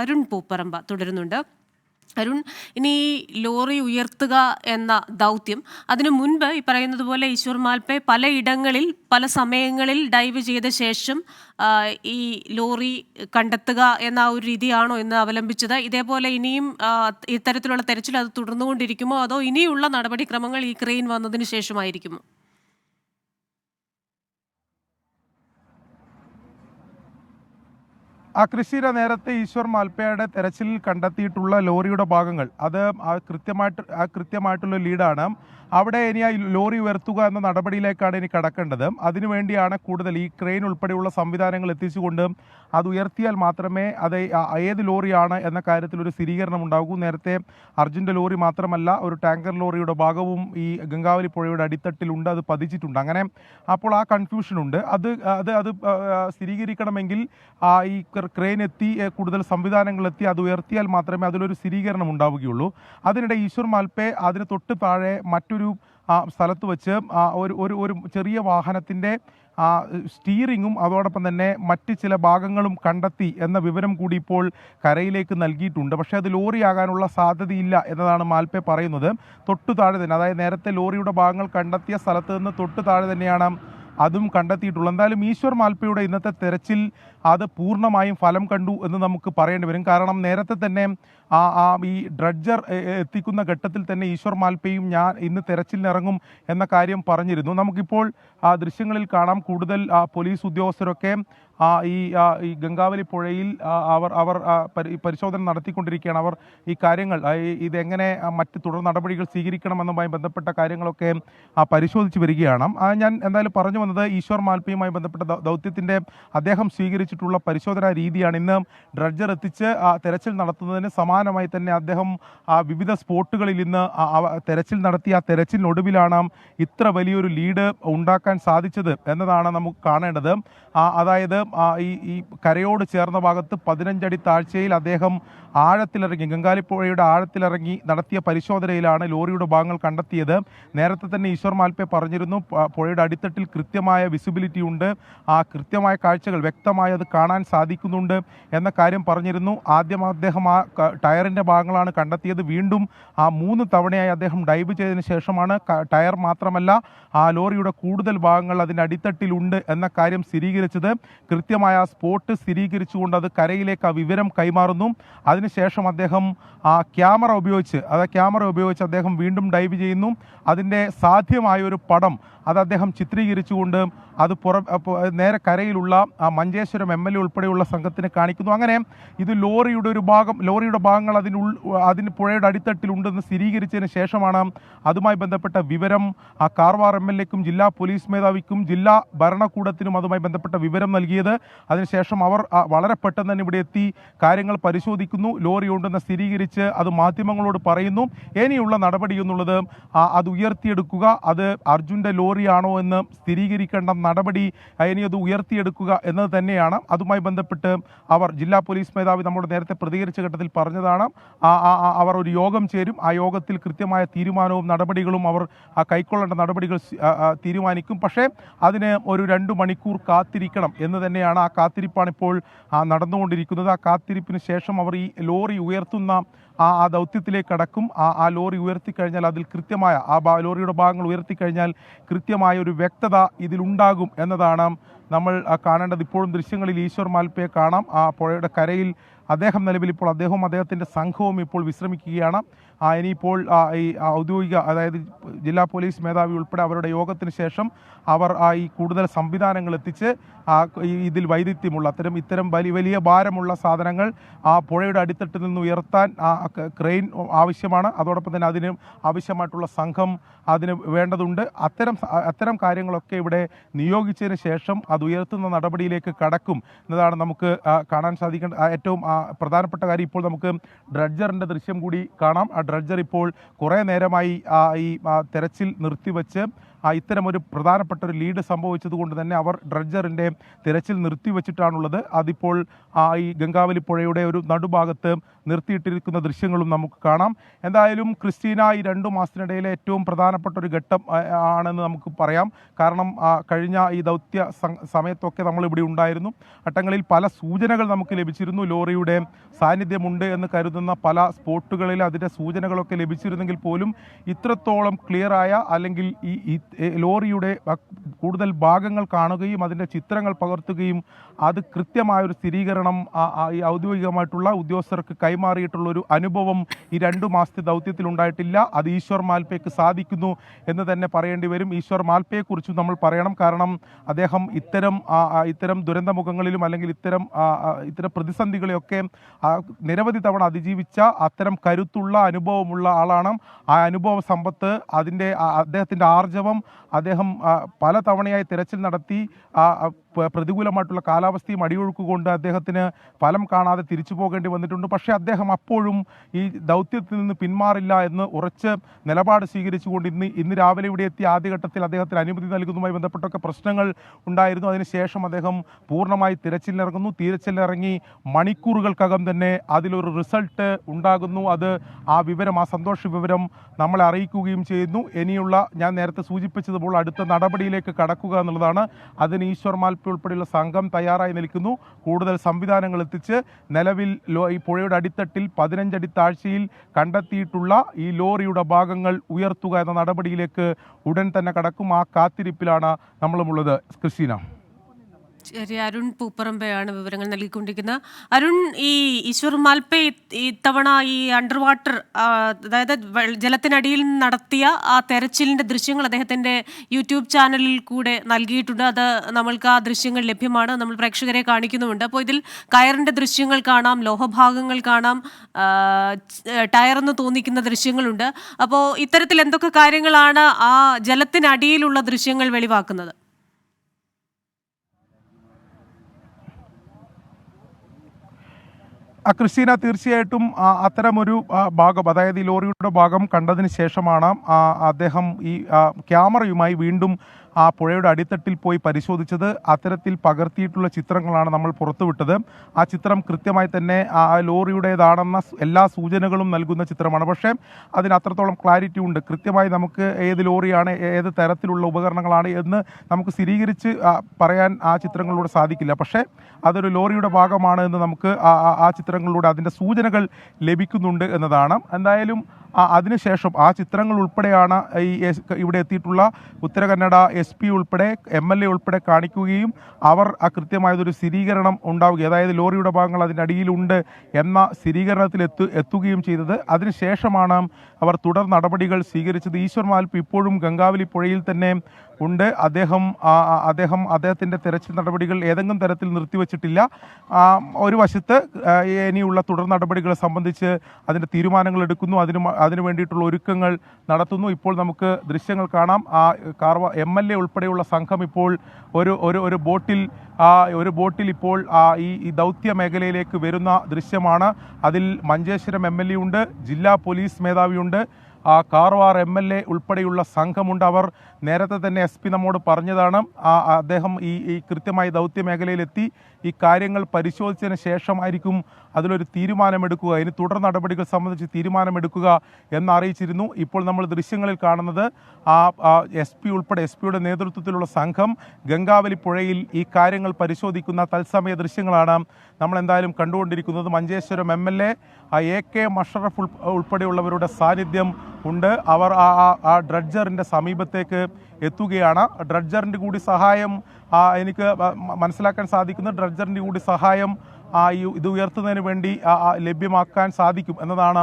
അരുൺ പൂപ്പറമ്പ തുടരുന്നുണ്ട്. അരുൺ ഇനി ലോറി ഉയർത്തുക എന്ന ദൗത്യം. അതിനു മുൻപ് ഈ പറയുന്നത് പോലെ ഈശ്വർ മാൽപ്പെ പലയിടങ്ങളിൽ പല സമയങ്ങളിൽ ഡൈവ് ചെയ്ത ശേഷം ഈ ലോറി കണ്ടെത്തുക എന്ന ഒരു രീതിയാണോ എന്ന് അവലംബിച്ചത്? ഇതേപോലെ ഇനിയും ഇത്തരത്തിലുള്ള തെരച്ചിൽ അത് തുടർന്നുകൊണ്ടിരിക്കുമോ? അതോ ഇനിയുള്ള നടപടിക്രമങ്ങൾ ഈ ക്രെയിൻ വന്നതിന് ശേഷമായിരിക്കുമോ? ആ കൃഷിയുടെ നേരത്തെ ഈശ്വർ മാൽപ്പയുടെ തെരച്ചിലിൽ കണ്ടെത്തിയിട്ടുള്ള ലോറിയുടെ ഭാഗങ്ങൾ. അത് ആ കൃത്യമായിട്ട് ആ കൃത്യമായിട്ടുള്ള ലീഡാണ് അവിടെ ഇനി ആ ലോറി ഉയർത്തുക എന്ന നടപടിയിലേക്കാണ് ഇനി കടക്കേണ്ടത്. അതിനുവേണ്ടിയാണ് കൂടുതൽ ഈ ക്രെയിൻ ഉൾപ്പെടെയുള്ള സംവിധാനങ്ങൾ എത്തിച്ചുകൊണ്ട് അത് ഉയർത്തിയാൽ മാത്രമേ അത് ഏത് ലോറിയാണ് എന്ന കാര്യത്തിൽ ഒരു സ്ഥിരീകരണം ഉണ്ടാകൂ. നേരത്തെ അർജുന്റെ ലോറി മാത്രമല്ല ഒരു ടാങ്കർ ലോറിയുടെ ഭാഗവും ഈ ഗംഗാവലി പുഴയുടെ അടിത്തട്ടിലുണ്ട് അത് പതിച്ചിട്ടുണ്ട്. അങ്ങനെ അപ്പോൾ ആ കൺഫ്യൂഷനുണ്ട് അത് അത് അത് സ്ഥിരീകരിക്കണമെങ്കിൽ ഈ ക്രെയിൻ എത്തി കൂടുതൽ സംവിധാനങ്ങൾ എത്തി അത് ഉയർത്തിയാൽ മാത്രമേ അതിലൊരു സ്ഥിരീകരണം ഉണ്ടാവുകയുള്ളൂ. അതിനിടെ ഈശ്വർ മാൽപ്പെ അതിന് തൊട്ട് താഴെ മറ്റൊരു ആ, സ്ഥലത്ത് വെച്ച് ഒരു ഒരു ഒരു ചെറിയ വാഹനത്തിന്റെ സ്റ്റീറിങ്ങും അതോടൊപ്പം തന്നെ മറ്റ് ചില ഭാഗങ്ങളും കണ്ടെത്തി എന്ന വിവരം കൂടി ഇപ്പോൾ കരയിലേക്ക് നൽകിയിട്ടുണ്ട്. പക്ഷേ അത് ലോറിയാകാനുള്ള സാധ്യതയില്ല എന്നതാണ് മാൽപ്പെ പറയുന്നത്. തൊട്ടു താഴെ തന്നെ അതായത് നേരത്തെ ലോറിയുടെ ഭാഗങ്ങൾ കണ്ടെത്തിയ സ്ഥലത്ത് നിന്ന് തൊട്ടു താഴെ തന്നെയാണ് അതും കണ്ടെത്തിയിട്ടുള്ളത്. എന്തായാലും ഈശ്വർ മാൽപ്പയുടെ ഇന്നത്തെ തെരച്ചിൽ അത് പൂർണമായും ഫലം കണ്ടു എന്ന് നമുക്ക് പറയേണ്ടി വരും. കാരണം നേരത്തെ തന്നെ ആ ആ ഈ ഡ്രഡ്ജർ എത്തിക്കുന്ന ഘട്ടത്തിൽ തന്നെ ഈശ്വർ മാൽപ്പയും ഞാൻ ഇന്ന് തെരച്ചിലിനിറങ്ങും എന്ന കാര്യം പറഞ്ഞിരുന്നു. നമുക്കിപ്പോൾ ആ ദൃശ്യങ്ങളിൽ കാണാം കൂടുതൽ ആ, പോലീസ് ഉദ്യോഗസ്ഥരൊക്കെ ആ, ഈ ഈ ഗംഗാവലി പുഴയിൽ അവർ അവർ പരിശോധന നടത്തിക്കൊണ്ടിരിക്കുകയാണ്. അവർ ഈ കാര്യങ്ങൾ ഇതെങ്ങനെ മറ്റ് തുടർ നടപടികൾ സ്വീകരിക്കണമെന്നുമായി ബന്ധപ്പെട്ട കാര്യങ്ങളൊക്കെ ആ, പരിശോധിച്ച് വരികയാണ്. ഞാൻ എന്തായാലും പറഞ്ഞു വന്നത് ഈശ്വർ മാൽപ്പയുമായി ബന്ധപ്പെട്ട ദൗത്യത്തിന്റെ അദ്ദേഹം അദ്ദേഹം സ്വീകരിച്ചിട്ടുള്ള പരിശോധനാ രീതിയാണ് ഇന്ന് ഡ്രഡ്ജർ എത്തിച്ച് തെരച്ചിൽ നടത്തുന്നതിന് സമാനമായി തന്നെ അദ്ദേഹം ആ, വിവിധ സ്പോട്ടുകളിൽ ഇന്ന് തെരച്ചിൽ നടത്തി ആ തെരച്ചിലിനൊടുവിലാണ് ഇത്ര വലിയൊരു ലീഡ് ഉണ്ടാക്കാൻ സാധിച്ചത് എന്നതാണ് നമുക്ക് കാണേണ്ടത്. അതായത് ഈ ഈ കരയോട് ചേർന്ന ഭാഗത്ത് പതിനഞ്ചടി താഴ്ചയിൽ അദ്ദേഹം ആഴത്തിലിറങ്ങി ഗംഗാലിപ്പുഴയുടെ ആഴത്തിലിറങ്ങി നടത്തിയ പരിശോധനയിലാണ് ലോറിയുടെ ഭാഗങ്ങൾ കണ്ടെത്തിയത്. നേരത്തെ തന്നെ ഈശ്വർ മാൽപ്പെ പറഞ്ഞിരുന്നു പുഴയുടെ അടിത്തട്ടിൽ കൃത്യമായ വിസിബിലിറ്റി ഉണ്ട്. ആ കൃത്യമായ കാഴ്ചകൾ വ്യക്തമായി അത് കാണാൻ സാധിക്കുന്നുണ്ട് എന്ന കാര്യം പറഞ്ഞിരുന്നു. ആദ്യം അദ്ദേഹം ആ ടയറിന്റെ ഭാഗങ്ങളാണ് കണ്ടെത്തിയത്. വീണ്ടും ആ മൂന്ന് തവണയായി അദ്ദേഹം ഡൈവ് ചെയ്തതിന് ശേഷമാണ് ടയർ മാത്രമല്ല ആ ലോറിയുടെ കൂടുതൽ ഭാഗങ്ങൾ അതിന്റെ അടിത്തട്ടിലുണ്ട് എന്ന കാര്യം സ്ഥിരീകരിച്ചത്. കൃത്യമായ ആ സ്പോട്ട് സ്ഥിരീകരിച്ചുകൊണ്ട് അത് കരയിലേക്ക് ആ വിവരം കൈമാറുന്നു. അതിനുശേഷം അദ്ദേഹം ആ ക്യാമറ ഉപയോഗിച്ച് അത് ക്യാമറ ഉപയോഗിച്ച് അദ്ദേഹം വീണ്ടും ഡൈവ് ചെയ്യുന്നു. അതിന്റെ സാധ്യമായ ഒരു പടം അത് അദ്ദേഹം ചിത്രീകരിച്ചുകൊണ്ട് അത് പുറ നേരെ കരയിലുള്ള ആ മഞ്ചേശ്വരം എം എൽ എ ഉൾപ്പെടെയുള്ള സംഘത്തിന് കാണിക്കുന്നു. അങ്ങനെ ഇത് ലോറിയുടെ ഒരു ഭാഗം ലോറിയുടെ ഭാഗങ്ങൾ അതിനുൾ അതിന് പുഴയുടെ അടിത്തട്ടിലുണ്ടെന്ന് സ്ഥിരീകരിച്ചതിന് ശേഷമാണ് അതുമായി ബന്ധപ്പെട്ട വിവരം ആ കാർവാർ എം എൽ എക്കും ജില്ലാ പോലീസ് മേധാവിക്കും ജില്ലാ ഭരണകൂടത്തിനും അതുമായി ബന്ധപ്പെട്ട വിവരം നൽകിയത്. അതിനുശേഷം അവർ വളരെ പെട്ടെന്ന് തന്നെ ഇവിടെ എത്തി കാര്യങ്ങൾ പരിശോധിക്കുന്നു. ലോറി ഉണ്ടെന്ന് സ്ഥിരീകരിച്ച് അത് മാധ്യമങ്ങളോട് പറയുന്നു. ഇനിയുള്ള നടപടി എന്നുള്ളത് അത് ഉയർത്തിയെടുക്കുക. അത് അർജുന്റെ ലോറിയാണോ എന്ന് സ്ഥിരീകരിക്കേണ്ട നടപടി ഇനി അത് ഉയർത്തിയെടുക്കുക എന്നത് തന്നെയാണ്. അതുമായി ബന്ധപ്പെട്ട് അവർ ജില്ലാ പോലീസ് മേധാവി നമ്മുടെ നേരത്തെ പ്രതികരിച്ച ഘട്ടത്തിൽ പറഞ്ഞതാണ്. അവർ ഒരു യോഗം ചേരും. ആ യോഗത്തിൽ കൃത്യമായ തീരുമാനവും നടപടികളും അവർ കൈക്കൊള്ളേണ്ട നടപടികൾ തീരുമാനിക്കും. പക്ഷേ അതിന് ഒരു രണ്ട് മണിക്കൂർ കാത്തിരിക്കണം എന്ന് തന്നെയാണ് ആ കാത്തിരിപ്പാണ് ഇപ്പോൾ നടന്നുകൊണ്ടിരിക്കുന്നത്. ആ കാത്തിരിപ്പിന് ശേഷം അവർ ഈ ലോറി ഉയർത്തുന്ന ആ ആ ദൗത്യത്തിലേക്ക് കടക്കും. ആ ആ ലോറി ഉയർത്തിക്കഴിഞ്ഞാൽ അതിൽ കൃത്യമായ ആ ലോറിയുടെ ഭാഗങ്ങൾ ഉയർത്തിക്കഴിഞ്ഞാൽ കൃത്യമായ ഒരു വ്യക്തത ഇതിലുണ്ടാകും എന്നതാണ് നമ്മൾ കാണേണ്ടത്. ഇപ്പോഴും ദൃശ്യങ്ങളിൽ ഈശ്വർ മാൽപ്പയെ കാണാം. ആ പുഴയുടെ കരയിൽ അദ്ദേഹം നിലവിൽ ഇപ്പോൾ അദ്ദേഹവും അദ്ദേഹത്തിന്റെ സംഘവും ഇപ്പോൾ വിശ്രമിക്കുകയാണ്. ആ ഇനിയിപ്പോൾ ഈ ഔദ്യോഗിക അതായത് ജില്ലാ പോലീസ് മേധാവി ഉൾപ്പെടെ അവരുടെ യോഗത്തിന് ശേഷം അവർ ആ ഈ കൂടുതൽ സംവിധാനങ്ങൾ എത്തിച്ച് ഇതിൽ വൈദഗ്ധ്യമുള്ള അത്തരം ഇത്തരം വലിയ വലിയ ഭാരമുള്ള സാധനങ്ങൾ ആ പുഴയുടെ അടിത്തട്ടിൽ നിന്ന് ഉയർത്താൻ ആ ക്രെയിൻ ആവശ്യമാണ്. അതോടൊപ്പം തന്നെ അതിന് ആവശ്യമായിട്ടുള്ള സംഘം അതിന് വേണ്ടതുണ്ട്. അത്തരം അത്തരം കാര്യങ്ങളൊക്കെ ഇവിടെ നിയോഗിച്ചതിന് ശേഷം അത് ഉയർത്തുന്ന നടപടിയിലേക്ക് കടക്കും എന്നതാണ് നമുക്ക് കാണാൻ സാധിക്കേണ്ട ഏറ്റവും പ്രധാനപ്പെട്ട കാര്യം ഇപ്പോൾ നമുക്ക് ഡ്രഡ്ജറിന്റെ ദൃശ്യം കൂടി കാണാം. ആ ഡ്രഡ്ജർ ഇപ്പോൾ കുറേ നേരമായി ഈ തെരച്ചിൽ നിർത്തിവെച്ച് ആ ഇത്തരം ഒരു പ്രധാനപ്പെട്ട ഒരു ലീഡ് സംഭവിച്ചതുകൊണ്ട് തന്നെ അവർ ഡ്രഡ്ജറിന്റെ തിരച്ചിൽ നിർത്തിവെച്ചിട്ടാണുള്ളത്. അതിപ്പോൾ ഈ ഗംഗാവലി പുഴയുടെ ഒരു നടുഭാഗത്ത് നിർത്തിയിട്ടിരിക്കുന്ന ദൃശ്യങ്ങളും നമുക്ക് കാണാം. എന്തായാലും ക്രിസ്റ്റീന ഈ രണ്ടു മാസത്തിനിടയിലെ ഏറ്റവും പ്രധാനപ്പെട്ട ഒരു ഘട്ടം ആണെന്ന് നമുക്ക് പറയാം. കാരണം കഴിഞ്ഞ ഈ ദൗത്യ സമയത്തൊക്കെ നമ്മളിവിടെ ഉണ്ടായിരുന്നു. ഘട്ടങ്ങളിൽ പല സൂചനകൾ നമുക്ക് ലഭിച്ചിരുന്നു. ലോറിയുടെ സാന്നിധ്യമുണ്ട് എന്ന് കരുതുന്ന പല സ്പോട്ടുകളിൽ അതിന്റെ സൂചനകളൊക്കെ ലഭിച്ചിരുന്നെങ്കിൽ പോലും ഇത്രത്തോളം ക്ലിയറായ അല്ലെങ്കിൽ ഈ ലോറിയുടെ കൂടുതൽ ഭാഗങ്ങൾ കാണുകയും അതിന്റെ ചിത്രങ്ങൾ പകർത്തുകയും അത് കൃത്യമായൊരു സ്ഥിരീകരണം ഔദ്യോഗികമായിട്ടുള്ള ഉദ്യോഗസ്ഥർക്ക് കൈമാറിയിട്ടുള്ള ഒരു അനുഭവം ഈ രണ്ടു മാസത്തെ ദൗത്യത്തിൽ ഉണ്ടായിട്ടില്ല. അത് ഈശ്വർ മാൽപ്പയ്ക്ക് സാധിക്കുന്നു എന്ന് തന്നെ പറയേണ്ടി വരും. ഈശ്വർ മാൽപ്പയെക്കുറിച്ചും നമ്മൾ പറയണം. കാരണം അദ്ദേഹം ഇത്തരം ഇത്തരം ദുരന്തമുഖങ്ങളിലും അല്ലെങ്കിൽ ഇത്തരം ഇത്തരം പ്രതിസന്ധികളെയൊക്കെ നിരവധി തവണ അതിജീവിച്ച അത്തരം കരുത്തുള്ള അനുഭവമുള്ള ആളാണ്. ആ അനുഭവ സമ്പത്ത് അതിന്റെ അദ്ദേഹത്തിന്റെ ആർജവം അദ്ദേഹം പല തവണയായി തിരച്ചിൽ നടത്തി പ്രതികൂലമായിട്ടുള്ള കാലാവസ്ഥയും അടിയൊഴുക്കുകൊണ്ട് അദ്ദേഹത്തിന് ഫലം കാണാതെ തിരിച്ചു പോകേണ്ടി വന്നിട്ടുണ്ട്. പക്ഷേ അദ്ദേഹം അപ്പോഴും ഈ ദൗത്യത്തിൽ നിന്ന് പിന്മാറില്ല എന്ന് ഉറച്ച് നിലപാട് സ്വീകരിച്ചുകൊണ്ട് ഇന്ന് ഇന്ന് രാവിലെ ഇവിടെ എത്തിയ ആദ്യഘട്ടത്തിൽ അദ്ദേഹത്തിന് അനുമതി നൽകുന്നതുമായി ബന്ധപ്പെട്ടൊക്കെ പ്രശ്നങ്ങൾ ഉണ്ടായിരുന്നു. അതിനുശേഷം അദ്ദേഹം പൂർണമായി തിരച്ചിലിറങ്ങുന്നു. തിരച്ചിലിറങ്ങി മണിക്കൂറുകൾക്കകം തന്നെ അതിലൊരു റിസൾട്ട് ഉണ്ടാകുന്നു. അത് ആ വിവരം ആ സന്തോഷ വിവരം നമ്മളെ അറിയിക്കുകയും ചെയ്യുന്നു. ഇനിയുള്ള ഞാൻ നേരത്തെ സൂചിപ്പിച്ചതുപോലെ അടുത്ത നടപടിയിലേക്ക് കടക്കുക എന്നുള്ളതാണ്. അതിന് ഈശ്വർ മാൽപ്പ ഉൾപ്പെടെയുള്ള സംഘം തയ്യാറായി നിൽക്കുന്നു. കൂടുതൽ സംവിധാനങ്ങൾ എത്തിച്ച് നിലവിൽ ഈ പുഴയുടെ അടിത്തട്ടിൽ പതിനഞ്ചടി താഴ്ചയിൽ കണ്ടെത്തിയിട്ടുള്ള ഈ ലോറിയുടെ ഭാഗങ്ങൾ ഉയർത്തുക എന്ന നടപടിയിലേക്ക് ഉടൻ തന്നെ കടക്കും. ആ കാത്തിരിപ്പിലാണ് നമ്മളുമുള്ളത്. ക്രിസ്റ്റീന ശരി അരുൺ പൂപ്പറമ്പയാണ് വിവരങ്ങൾ നൽകിക്കൊണ്ടിരിക്കുന്നത്. അരുൺ ഈ ഈശ്വർ മാൽപ്പെ ഇ- ഇത്തവണ ഈ അണ്ടർ വാട്ടർ അതായത് ജലത്തിനടിയിൽ നടത്തിയ ആ തെരച്ചിലിന്റെ ദൃശ്യങ്ങൾ അദ്ദേഹത്തിന്റെ യൂട്യൂബ് ചാനലിൽ കൂടെ നൽകിയിട്ടുണ്ട്. അത് നമ്മൾക്ക് ആ ദൃശ്യങ്ങൾ ലഭ്യമാണ്. നമ്മൾ പ്രേക്ഷകരെ കാണിക്കുന്നുമുണ്ട്. അപ്പോൾ ഇതിൽ കയറിന്റെ ദൃശ്യങ്ങൾ കാണാം ലോഹഭാഗങ്ങൾ കാണാം ടയറെന്ന് തോന്നിക്കുന്ന ദൃശ്യങ്ങളുണ്ട്. അപ്പോൾ ഇത്തരത്തിൽ എന്തൊക്കെ കാര്യങ്ങളാണ് ആ ജലത്തിനടിയിലുള്ള ദൃശ്യങ്ങൾ വെളിവാക്കുന്നത്? ക്രിസ്റ്റീന തീർച്ചയായിട്ടും അത്തരമൊരു ഭാഗം അതായത് ഈ ലോറിയുടെ ഭാഗം കണ്ടതിന് ശേഷമാണ് അദ്ദേഹം ഈ ക്യാമറയുമായി വീണ്ടും ആ പുഴയുടെ അടിത്തട്ടിൽ പോയി പരിശോധിച്ചത് അത്തരത്തിൽ പകർത്തിയിട്ടുള്ള ചിത്രങ്ങളാണ് നമ്മൾ പുറത്തുവിട്ടത്. ആ ചിത്രം കൃത്യമായി തന്നെ ആ ലോറിയുടേതാണെന്ന എല്ലാ സൂചനകളും നൽകുന്ന ചിത്രമാണ്. പക്ഷേ അതിന് അത്രത്തോളം ക്ലാരിറ്റി ഉണ്ട്. കൃത്യമായി നമുക്ക് ഏത് ലോറിയാണ് ഏത് തരത്തിലുള്ള ഉപകരണങ്ങളാണ് എന്ന് നമുക്ക് സ്ഥിരീകരിച്ച് പറയാൻ ആ ചിത്രങ്ങളിലൂടെ സാധിക്കില്ല. പക്ഷേ അതൊരു ലോറിയുടെ ഭാഗമാണ് എന്ന് നമുക്ക് ആ- ചിത്രങ്ങളിലൂടെ അതിന്റെ സൂചനകൾ ലഭിക്കുന്നുണ്ട് എന്നതാണ്. എന്തായാലും അതിനുശേഷം ആ ചിത്രങ്ങൾ ഉൾപ്പെടെയാണ് ഈ ഇവിടെ എത്തിയിട്ടുള്ള ഉത്തര കന്നഡ എസ് പി ഉൾപ്പെടെ എം എൽ എ ഉൾപ്പെടെ കാണിക്കുകയും അവർ ആ കൃത്യമായതൊരു സ്ഥിരീകരണം ഉണ്ടാവുകയും അതായത് ലോറിയുടെ ഭാഗങ്ങൾ അതിന്റെ അടിയിലുണ്ട് എന്ന സ്ഥിരീകരണത്തിൽ എത്തു എത്തുകയും ചെയ്തത്. അതിനുശേഷമാണ് അവർ തുടർ നടപടികൾ സ്വീകരിച്ചത്. ഈശ്വർ മാൽപ്പ് ഇപ്പോഴും ഗംഗാവലി പുഴയിൽ തന്നെ ഉണ്ട്. അദ്ദേഹം അദ്ദേഹം അദ്ദേഹത്തിന്റെ തെരച്ചിൽ നടപടികൾ ഏതെങ്കിലും തരത്തിൽ നിർത്തിവച്ചിട്ടില്ല. ഒരു വശത്ത് ഇനിയുള്ള തുടർ നടപടികളെ സംബന്ധിച്ച് അതിന്റെ തീരുമാനങ്ങൾ എടുക്കുന്നു. അതിന് അതിന് വേണ്ടിയിട്ടുള്ള ഒരുക്കങ്ങൾ നടത്തുന്നു. ഇപ്പോൾ നമുക്ക് ദൃശ്യങ്ങൾ കാണാം. ആ കാർവ എം എൽ എ ഉൾപ്പെടെയുള്ള സംഘം ഇപ്പോൾ ഒരു ഒരു ഒരു ബോട്ടിൽ ഒരു ബോട്ടിൽ ഇപ്പോൾ ഈ ഈ ദൗത്യ മേഖലയിലേക്ക് വരുന്ന ദൃശ്യമാണ്. അതിൽ മഞ്ചേശ്വരം എം എൽ എ ഉണ്ട് ജില്ലാ പോലീസ് മേധാവിയുണ്ട്. ആ കാർവാർ എം എൽ എ ഉൾപ്പെടെയുള്ള സംഘമുണ്ട്. അവർ നേരത്തെ തന്നെ എസ് പി നമ്മോട് പറഞ്ഞതാണ്. ആ അദ്ദേഹം ഈ ഈ കൃത്യമായി ദൗത്യ മേഖലയിലെത്തി ഈ കാര്യങ്ങൾ പരിശോധിച്ചതിന് ശേഷമായിരിക്കും അതിലൊരു തീരുമാനമെടുക്കുക. ഇനി തുടർ നടപടികൾ സംബന്ധിച്ച് തീരുമാനമെടുക്കുക എന്നറിയിച്ചിരുന്നു. ഇപ്പോൾ നമ്മൾ ദൃശ്യങ്ങളിൽ കാണുന്നത് ആ എസ് പി ഉൾപ്പെടെ എസ് പിയുടെ നേതൃത്വത്തിലുള്ള സംഘം ഗംഗാവലി പുഴയിൽ ഈ കാര്യങ്ങൾ പരിശോധിക്കുന്ന തത്സമയ ദൃശ്യങ്ങളാണ് നമ്മൾ എന്തായാലും കണ്ടുകൊണ്ടിരിക്കുന്നത്. Manjeshwaram M L A A K Musharaf ഉൾപ്പെടെയുള്ളവരുടെ സാന്നിധ്യം ഉണ്ട്. അവർ ആ ഡ്രഡ്ജറിന്റെ സമീപത്തേക്ക് എത്തുകയാണ്. ഡ്രഡ്ജറിന്റെ കൂടി സഹായം എനിക്ക് മനസ്സിലാക്കാൻ സാധിക്കുന്ന ഡ്രഡ്ജറിന്റെ കൂടി സഹായം ഇത് ഉയർത്തുന്നതിന് വേണ്ടി ലഭ്യമാക്കാൻ സാധിക്കും എന്നതാണ്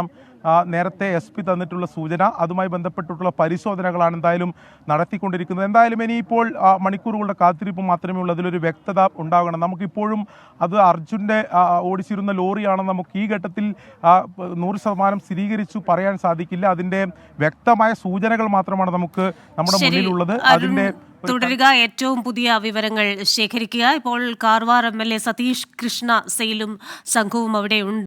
നേരത്തെ എസ് പി തന്നിട്ടുള്ള സൂചന. അതുമായി ബന്ധപ്പെട്ടിട്ടുള്ള പരിശോധനകളാണ് എന്തായാലും നടത്തിക്കൊണ്ടിരിക്കുന്നത്. എന്തായാലും ഇനിയിപ്പോൾ മണിക്കൂറുകളുടെ കാത്തിരിപ്പ് മാത്രമേ ഉള്ളൂ. അതിലൊരു വ്യക്തത ഉണ്ടാകണം. നമുക്കിപ്പോഴും അത് അർജുന്റെ ഓടിച്ചിരുന്ന ലോറിയാണെന്ന് നമുക്ക് ഈ ഘട്ടത്തിൽ നൂറ് ശതമാനം സ്ഥിരീകരിച്ചു പറയാൻ സാധിക്കില്ല. അതിന്റെ വ്യക്തമായ സൂചനകൾ മാത്രമാണ് നമുക്ക് നമ്മുടെ മുന്നിലുള്ളത്. അതിന്റെ തുടരുക. ഏറ്റവും പുതിയ വിവരങ്ങൾ ശേഖരിക്കുക. ഇപ്പോൾ Karwar M L A Satish Krishna സെയിലും സംഘവും അവിടെ ഉണ്ട്